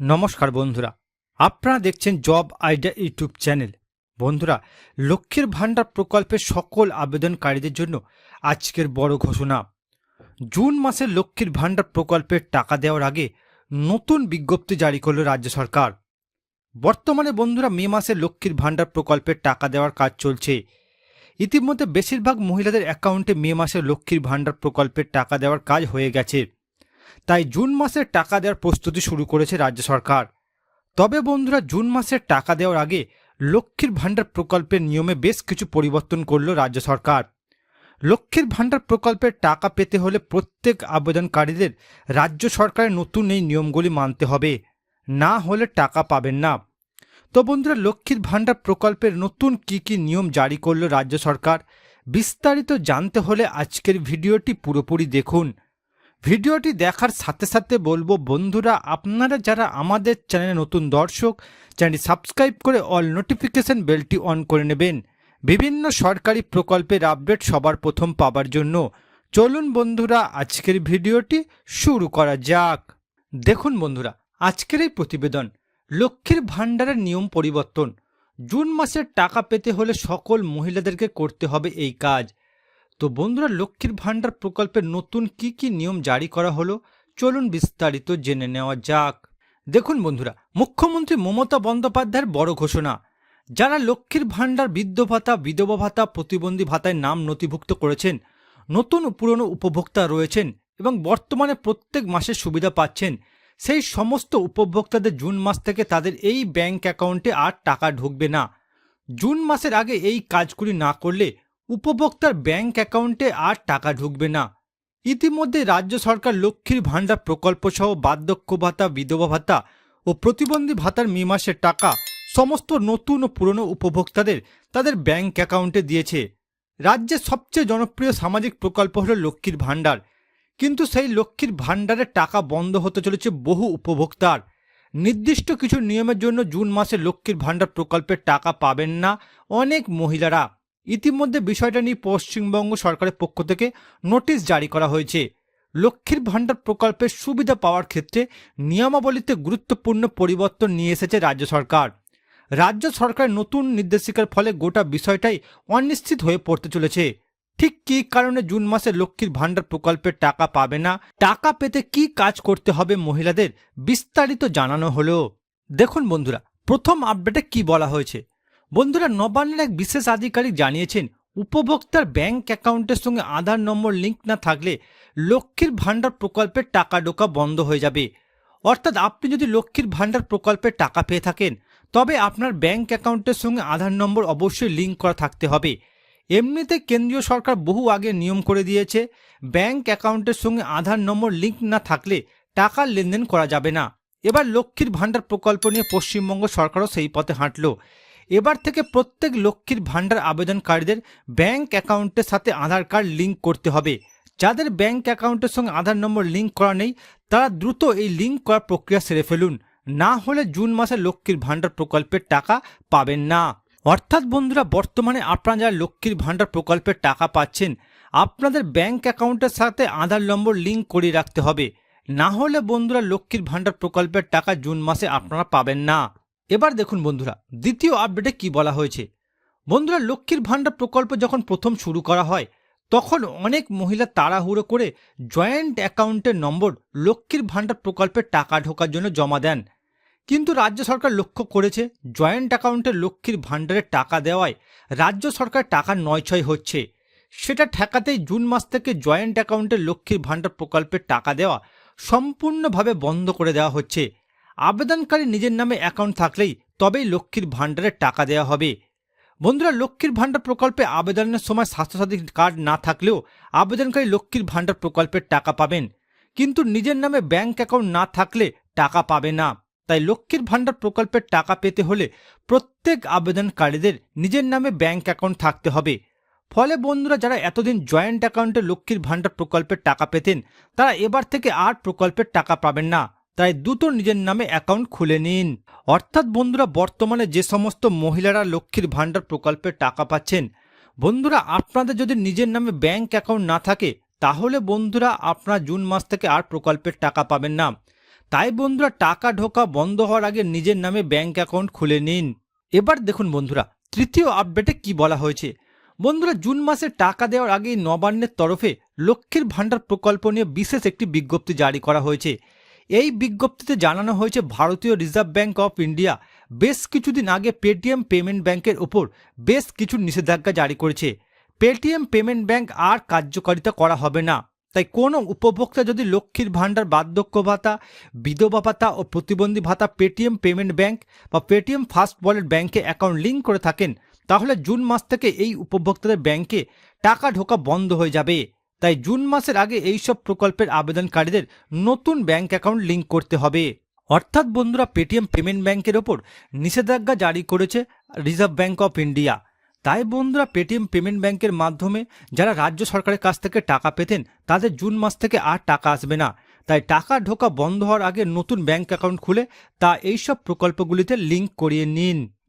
নমস্কার বন্ধুরা। আপনারা দেখছেন জব আইডিয়া ইউটিউব চ্যানেল। বন্ধুরা, লক্ষ্মীর ভাণ্ডার প্রকল্পের সকল আবেদনকারীদের জন্য আজকের বড় ঘোষণা। জুন মাসে লক্ষ্মীর ভাণ্ডার প্রকল্পের টাকা দেওয়ার আগে নতুন বিজ্ঞপ্তি জারি করল রাজ্য সরকার। বর্তমানে বন্ধুরা, মে মাসে লক্ষ্মীর ভাণ্ডার প্রকল্পের টাকা দেওয়ার কাজ চলছে। ইতিমধ্যে বেশিরভাগ মহিলাদের অ্যাকাউন্টে মে মাসে লক্ষ্মীর ভাণ্ডার প্রকল্পের টাকা দেওয়ার কাজ হয়ে গেছে। তাই জুন মাসের টাকা দেওয়ার প্রস্তুতি শুরু করেছে রাজ্য সরকার। তবে বন্ধুরা, জুন মাসের টাকা দেওয়ার আগে লক্ষ্মীর ভাণ্ডার প্রকল্পের নিয়মে বেশ কিছু পরিবর্তন করল রাজ্য সরকার। লক্ষ্মীর ভাণ্ডার প্রকল্পের টাকা পেতে হলে প্রত্যেক আবেদনকারীদের রাজ্য সরকারের নতুন এই নিয়মগুলি মানতে হবে। না হলে টাকা পাবেন না। তো বন্ধুরা, লক্ষ্মীর ভাণ্ডার প্রকল্পের নতুন কি কি নিয়ম জারি করল রাজ্য সরকার, বিস্তারিত জানতে হলে আজকের ভিডিওটি পুরোপুরি দেখুন। ভিডিওটি দেখার সাথে সাথে বলব, বন্ধুরা, আপনারা যারা আমাদের চ্যানেলে নতুন দর্শক, চ্যানেলটি সাবস্ক্রাইব করে অল নোটিফিকেশন বেলটি অন করে নেবেন। বিভিন্ন সরকারি প্রকল্পের আপডেট সবার প্রথম পাবার জন্য। চলুন, বন্ধুরা, আজকের ভিডিওটি শুরু করা যাক। দেখুন, বন্ধুরা, আজকের এই প্রতিবেদন, লক্ষ্মীর ভাণ্ডারের নিয়ম পরিবর্তন। জুন মাসের টাকা পেতে হলে সকল মহিলাদেরকে করতে হবে এই কাজ। তো বন্ধুরা, লক্ষ্মীর ভাণ্ডার প্রকল্পের নতুন কি কি নিয়ম জারি করা হলো? চলুন বিস্তারিত জেনে নেওয়া যাক। দেখুন বন্ধুরা, মুখ্যমন্ত্রী মমতা বন্দ্যোপাধ্যায়ের বড় ঘোষণা। যারা লক্ষ্মীর ভাণ্ডার বৃদ্ধ ভাতা, বিধবা ভাতা প্রতিবন্ধী ভাতায় নাম নথিভুক্ত করেছেন, নতুন পুরনো উপভোক্তা রয়েছেন এবং বর্তমানে প্রত্যেক মাসে সুবিধা পাচ্ছেন, সেই সমস্ত উপভোক্তাদের জুন মাস থেকে তাদের এই ব্যাংক অ্যাকাউন্টে আর টাকা ঢুকবে না। জুন মাসের আগে এই কাজগুলি না করলে উপভোক্তার ব্যাংক অ্যাকাউন্টে আর টাকা ঢুকবে না। ইতিমধ্যে রাজ্য সরকার লক্ষ্মীর ভাণ্ডার প্রকল্প সহ বার্ধক্য ভাতা, বিধবা ভাতা ও প্রতিবন্ধী ভাতার মে মাসের টাকা সমস্ত নতুন ও পুরনো উপভোক্তাদের তাদের ব্যাংক অ্যাকাউন্টে দিয়েছে। রাজ্যের সবচেয়ে জনপ্রিয় সামাজিক প্রকল্প হল লক্ষ্মীর ভাণ্ডার। কিন্তু সেই লক্ষ্মীর ভাণ্ডারের টাকা বন্ধ হতে চলেছে বহু উপভোক্তার। নির্দিষ্ট কিছু নিয়মের জন্য জুন মাসে লক্ষ্মীর ভাণ্ডার প্রকল্পের টাকা পাবেন না অনেক মহিলারা। ইতিমধ্যে বিষয়টা নিয়ে পশ্চিমবঙ্গ সরকারের পক্ষ থেকে নোটিশ জারি করা হয়েছে। লক্ষ্মীর ভাণ্ডার প্রকল্পের সুবিধা পাওয়ার ক্ষেত্রে নিয়মাবলীতে গুরুত্বপূর্ণ পরিবর্তন নিয়ে এসেছে রাজ্য সরকার। রাজ্য সরকারের নতুন নির্দেশিকার ফলে গোটা বিষয়টাই অনিশ্চিত হয়ে পড়তে চলেছে। ঠিক কী কারণে জুন মাসে লক্ষ্মীর ভাণ্ডার প্রকল্পের টাকা পাবে না? টাকা পেতে কি কাজ করতে হবে মহিলাদের বিস্তারিত জানানো হলো। দেখুন বন্ধুরা, প্রথম আপডেটে কি বলা হয়েছে? বন্ধুরা নবান্নের এক বিশেষ আধিকারিক জানিয়েছেন, উপভোক্তার ব্যাংক অ্যাকাউন্টের সঙ্গে আধার নম্বর লিঙ্ক না থাকলে লক্ষ্মীর ভাণ্ডার প্রকল্পের টাকা ঢোকা বন্ধ হয়ে যাবে। অর্থাৎ আপনি যদি লক্ষ্মীর ভাণ্ডার প্রকল্পের টাকা পেয়ে থাকেন, তবে আপনার ব্যাংক অ্যাকাউন্টের সঙ্গে আধার নম্বর অবশ্যই লিঙ্ক করা থাকতে হবে। এমনিতে কেন্দ্রীয় সরকার বহু আগে নিয়ম করে দিয়েছে, ব্যাংক অ্যাকাউন্টের সঙ্গে আধার নম্বর লিঙ্ক না থাকলে টাকার লেনদেন করা যাবে না। এবার লক্ষ্মীর ভাণ্ডার প্রকল্প নিয়ে পশ্চিমবঙ্গ সরকারও সেই পথে হাঁটল। এবার থেকে প্রত্যেক লক্ষ্মীর ভাণ্ডার আবেদনকারীদের ব্যাংক অ্যাকাউন্টের সাথে আধার কার্ড লিঙ্ক করতে হবে। যাদের ব্যাংক অ্যাকাউন্টের সঙ্গে আধার নম্বর লিঙ্ক করা নেই, তারা দ্রুত এই লিঙ্ক করার প্রক্রিয়া সেরে ফেলুন। না হলে জুন মাসে লক্ষ্মীর ভাণ্ডার প্রকল্পের টাকা পাবেন না। অর্থাৎ বন্ধুরা, বর্তমানে আপনারা যারা লক্ষ্মীর ভাণ্ডার প্রকল্পের টাকা পাচ্ছেন, আপনাদের ব্যাংক অ্যাকাউন্টের সাথে আধার নম্বর লিঙ্ক করিয়ে রাখতে হবে। না হলে বন্ধুরা, লক্ষ্মীর ভাণ্ডার প্রকল্পের টাকা জুন মাসে আপনারা পাবেন না। এবার দেখুন বন্ধুরা, দ্বিতীয় আপডেটে কি বলা হয়েছে? বন্ধুরা, লক্ষ্মীর ভাণ্ডার প্রকল্প যখন প্রথম শুরু করা হয়, তখন অনেক মহিলা তাড়াহুড়ো করে জয়েন্ট অ্যাকাউন্টের নম্বর লক্ষ্মীর ভাণ্ডার প্রকল্পের টাকা ঢোকার জন্য জমা দেন। কিন্তু রাজ্য সরকার লক্ষ্য করেছে জয়েন্ট অ্যাকাউন্টে লক্ষ্মীর ভাণ্ডারের টাকা দেওয়ায় রাজ্য সরকার টাকা নয়ছয় হচ্ছে। সেটা ঠেকাতেই জুন মাস থেকে জয়েন্ট অ্যাকাউন্টে লক্ষ্মীর ভাণ্ডার প্রকল্পের টাকা দেওয়া সম্পূর্ণভাবে বন্ধ করে দেওয়া হচ্ছে। আবেদনকারী নিজের নামে অ্যাকাউন্ট থাকলেই তবেই লক্ষ্মীর ভাণ্ডারের টাকা দেওয়া হবে। বন্ধুরা, লক্ষ্মীর ভাণ্ডার প্রকল্পে আবেদনের সময় স্বাস্থ্যসাথী কার্ড না থাকলেও আবেদনকারী লক্ষ্মীর ভাণ্ডার প্রকল্পের টাকা পাবেন। কিন্তু নিজের নামে ব্যাংক অ্যাকাউন্ট না থাকলে টাকা পাবে না। তাই লক্ষ্মীর ভাণ্ডার প্রকল্পের টাকা পেতে হলে প্রত্যেক আবেদনকারীদের নিজের নামে ব্যাংক অ্যাকাউন্ট থাকতে হবে। ফলে বন্ধুরা, যারা এতদিন জয়েন্ট অ্যাকাউন্টে লক্ষ্মীর ভাণ্ডার প্রকল্পের টাকা পেতেন, তারা এবার থেকে আর প্রকল্পের টাকা পাবেন না। তাই দ্রুত নিজের নামে অ্যাকাউন্ট খুলে নিন। অর্থাৎ বন্ধুরা, বর্তমানে যে সমস্ত মহিলারা লক্ষ্মীর ভাণ্ডার প্রকল্পে টাকা পাচ্ছেন, বন্ধুরা, আপনাদের যদি নিজের নামে ব্যাংক অ্যাকাউন্ট না থাকে, তাহলে বন্ধুরা, আপনারা জুন মাস থেকে আর প্রকল্পের টাকা পাবেন না। তাই বন্ধুরা, টাকা ঢোকা বন্ধ হওয়ার আগে নিজের নামে ব্যাংক অ্যাকাউন্ট খুলে নিন। এবার দেখুন বন্ধুরা, তৃতীয় আপডেটে কি বলা হয়েছে? বন্ধুরা, জুন মাসে টাকা দেওয়ার আগেই নবান্নের তরফে লক্ষ্মীর ভাণ্ডার প্রকল্প নিয়ে বিশেষ একটি বিজ্ঞপ্তি জারি করা হয়েছে। এই বিজ্ঞপ্তিতে জানানো হয়েছে, ভারতীয় রিজার্ভ ব্যাঙ্ক অফ ইন্ডিয়া বেশ কিছুদিন আগে পেটিএম পেমেন্ট ব্যাংকের ওপর বেশ কিছু নিষেধাজ্ঞা জারি করেছে। পেটিএম পেমেন্ট ব্যাংক আর কার্যকারিতা করা হবে না। তাই কোনো উপভোক্তা যদি লক্ষ্মীর ভাণ্ডার, বার্ধক্য ভাতা, বিধবা ভাতা ও প্রতিবন্ধী ভাতা পেটিএম পেমেন্ট ব্যাংক বা পেটিএম ফাস্ট ওয়ালেট ব্যাংকে অ্যাকাউন্ট লিঙ্ক করে থাকেন, তাহলে জুন মাস থেকে এই উপভোক্তাদের ব্যাংকে টাকা ঢোকা বন্ধ হয়ে যাবে। তাই জুন মাসের আগে এই সব প্রকল্পের আবেদনকারীদের নতুন ব্যাংক অ্যাকাউন্ট লিঙ্ক করতে হবে। অর্থাৎ বন্ধুরা, পেটিএম পেমেন্ট ব্যাংকের ওপর নিষেধাজ্ঞা জারি করেছে রিজার্ভ ব্যাংক অফ ইন্ডিয়া। তাই বন্ধুরা, পেটিএম পেমেন্ট ব্যাংকের মাধ্যমে যারা রাজ্য সরকারের কাছ থেকে টাকা পেতেন, তাদের জুন মাস থেকে আর টাকা আসবে না। তাই টাকা ঢোকা বন্ধ হওয়ার আগে নতুন ব্যাংক অ্যাকাউন্ট খুলে তা এইসব প্রকল্পগুলিতে লিঙ্ক করিয়ে নিন।